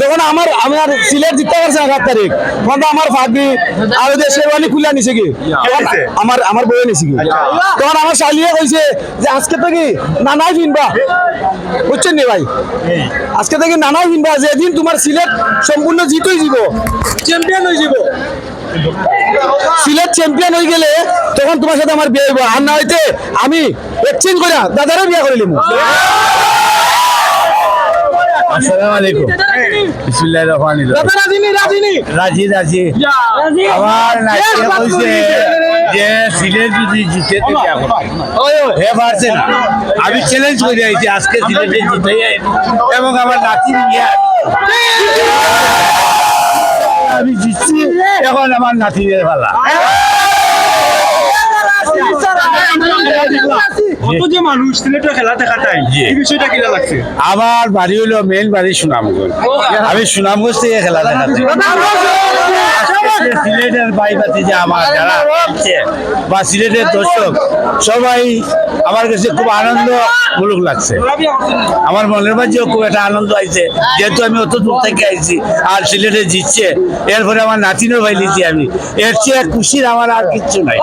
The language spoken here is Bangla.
যখন আমার আমার সিলেট জিততে পারছে না সাত তারিখ তখন তো আমার ফাঁকি আর ওদের শেরওয়ানি খুলে নিছে কি? আমার আমার বয়ে নিছে কি? তখন আমার শালিয়ে কইছে যে আজকে থেকে নানাই কিনবা বুঝছেন নি ভাই? আজকে থেকে নানাই কিনবা যেদিন তোমার সিলেট সম্পূর্ণ জিতই যাব চ্যাম্পিয়ন হয়ে যাব সিলেট চ্যাম্পিয়ন হয়ে গেলে তখন তোমার সাথে আমার বিয়ে হইব। আর না হইতে আমি এক্সচেঞ্জ করে দাদারও বিয়ে করে নিব আসসালামু আলাইকুম। বিসমিল্লাহির রহমানির রহিম। দাদা রাজিনী রাজিনী রাজি রাজি আমার নাইকে কইছে যে সিলেট যদি জিতে হে আমি চ্যালেঞ্জ করে আইছি আজকে সিলেটে জিতে এবং আমার নাতির বিয়া। আমি জিতছি এখন আমার নাতিদের পালা। কত যে মানুষ সিলেটের খেলা দেখা এই বিষয়টা কিনা লাগছে? আমার বাড়ি হলো মেন বাড়ি সুনামগঞ্জ। আমি সুনামগঞ্জ থেকে খেলা দেখাতে আজকে সিলেটের বাইবাতি যে আমার যারা বা সিলেটের দর্শক সবাই আমার কাছে খুব আনন্দমূলক লাগছে। আমার মনের মাঝেও খুব একটা আনন্দ আইছে যেহেতু আমি অত দূর থেকে আইছি আর সিলেটে জিতছে এরপরে আমার নাতিনও ভাই লিছি আমি। এর চেয়ে খুশির আমার আর কিচ্ছু নাই।